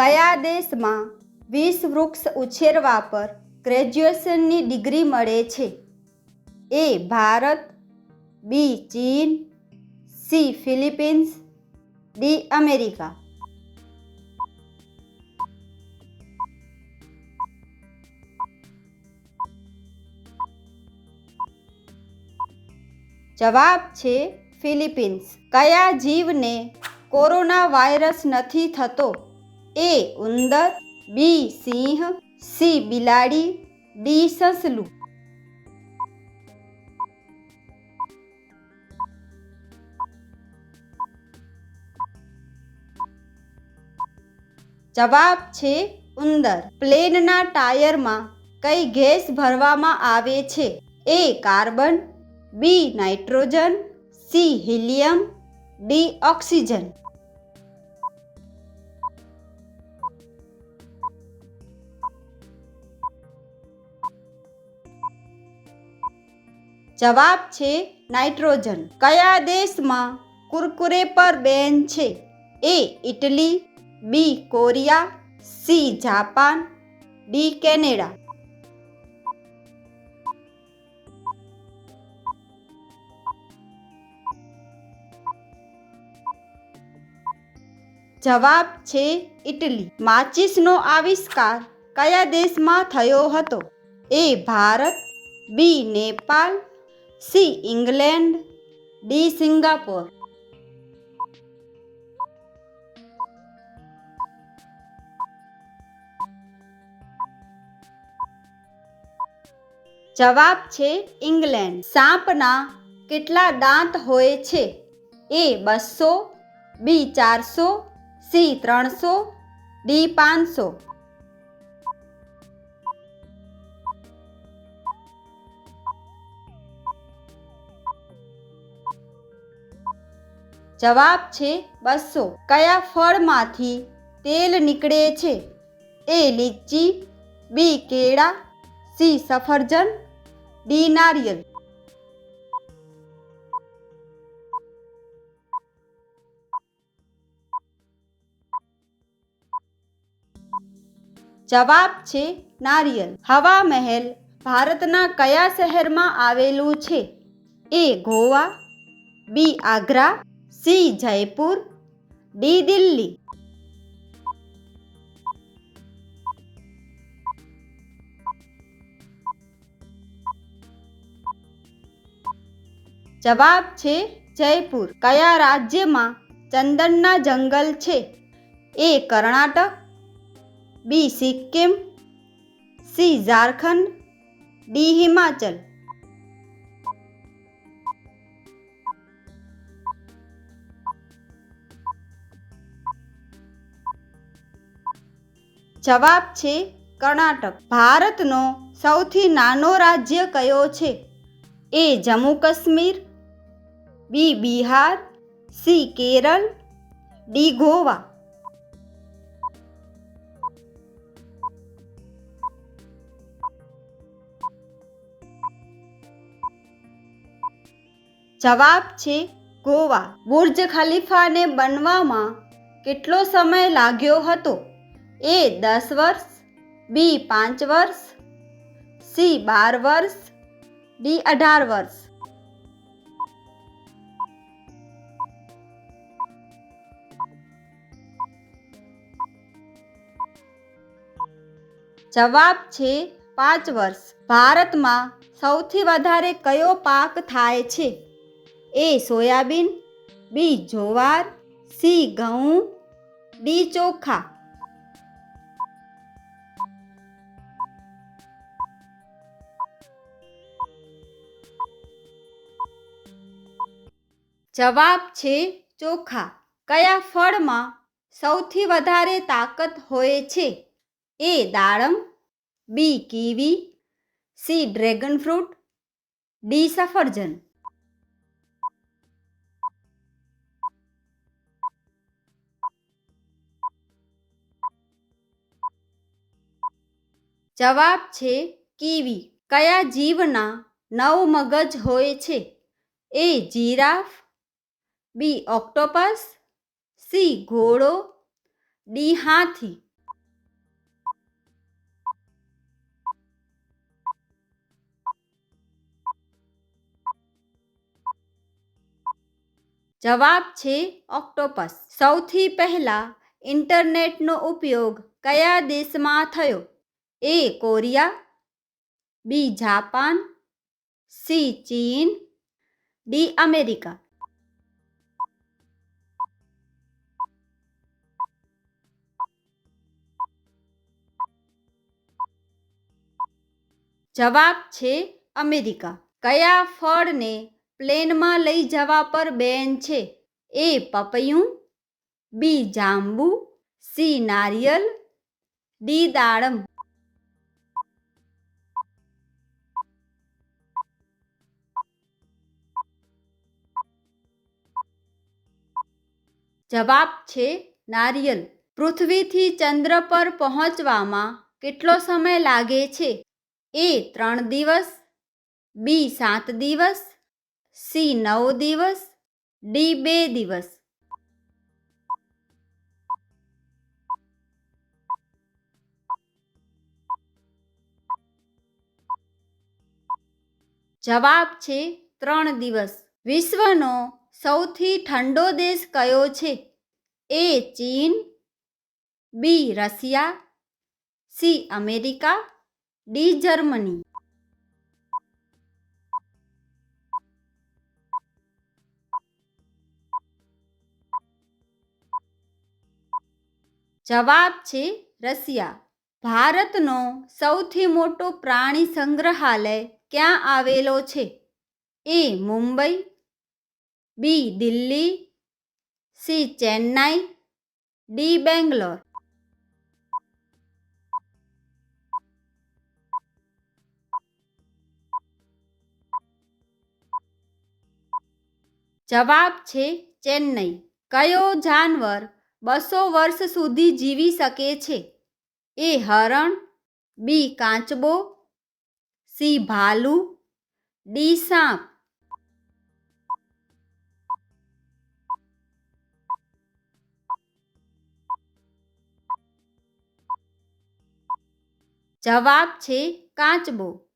કયા દેશમાં વીસ વૃક્ષ ઉછેરવા પર ગ્રેજ્યુએશનની ડિગ્રી મળે છે? એ ભારત, બી ચીન, સી ફિલિપિન્સ, ડી અમેરિકા. જવાબ છે ફિલિપિન્સ. કયા જીવને કોરોના વાયરસ નથી થતો? એ ઉંદર, બી સિંહ, સી બિલાડી, ડી સસલું. જવાબ છે ઉંદર. પ્લેનના ટાયરમાં કઈ ગેસ ભરવામાં આવે છે? A carbon, B nitrogen, C helium, D oxygen. જવાબ છે નાઇટ્રોજન. કયા દેશમાં કુરકુરે પર બેન છે? A Italy, B Korea, C Japan, D Canada. જવાબ છે ઇટલી. માચિસનો આવિષ્કાર કયા દેશમાં થયો હતો? A Bharat, B Nepal C, England. D, Singapore. જવાબ છે ઇંગ્લેન્ડ. સાપના કેટલા દાંત હોય છે? એ બસો, બી ચારસો, સી ત્રણસો, ડી પાંચસો. જવાબ છે બસો. કયા ફળમાંથી તેલ નીકળે છે? એ લીચી, બી કેળા, સી સફરજન, ડી નારિયેલ. જવાબ છે નારિયેલ. હવા મહેલ ભારતના કયા શહેરમાં આવેલું છે? A Goa, B Agra C Jaipur, D, Delhi. જવાબ છે જયપુર. કયા રાજ્યમાં ચંદનના જંગલ છે? A Karnataka, B, Sikkim, C, Jharkhand, D, Himachal. જવાબ છે કર્ણાટક. ભારતનો સૌથી નાનો રાજ્ય કયો છે? A Jammu Kashmir, B Bihar, C Kerala, D Goa. જવાબ છે ગોવા. બુર્જ ખલીફાને બનવામાં કેટલો સમય લાગ્યો હતો? એ દસ વર્ષ, બી પાંચ વર્ષ, સી બાર વર્ષ, ડી અઢાર વર્ષ. જવાબ છે પાંચ વર્ષ. ભારતમાં સૌથી વધારે કયો પાક થાય છે? એ સોયાબીન, બી જુવાર, સી ઘઉં, ડી ચોખા. જવાબ છે ચોખા. કયા ફળમાં સૌથી વધારે તાકાત હોય છે? એ દાડમ, B kiwi, C dragon fruit, D સફરજન. જવાબ છે કીવી. કયા જીવના નવ મગજ હોય છે? A giraffe B, octopus, C, ઘોડો, ડી, હાથી. જવાબ છે ઓક્ટોપસ. સૌથી પહેલાં ઇન્ટરનેટનો ઉપયોગ કયા દેશમાં થયો? A, Korea, B, Japan, C, ચીન, ડી, અમેરિકા. જવાબ છે અમેરિકા. કયા ફળને પ્લેનમાં લઈ જવા પર બેન છે? એ પપૈયું, બી જાંબુ, સી નારિયેલ, ડી દાડમ. જવાબ છે નારિયેલ. પૃથ્વીથી ચંદ્ર પર પહોંચવામાં કેટલો સમય લાગે છે? એ ત્રણ દિવસ, બી સાત દિવસ, સી નવ દિવસ, ડી બે દિવસ. જવાબ છે ત્રણ દિવસ. વિશ્વનો સૌથી ઠંડો દેશ કયો છે? એ ચીન, B Russia, C America D Germany. જવાબ છે રશિયા. ભારતનો સૌથી મોટો પ્રાણી સંગ્રહાલય ક્યાં આવેલો છે? A Mumbai, B Delhi, C Chennai, D Bangalore. જવાબ છે ચેન્નઈ. કયો જાનવર બસો વર્ષ સુધી જીવી શકે છે? એ હરણ, બી કાચબો, સી ભાલુ, ડી સાપ. જવાબ છે કાચબો.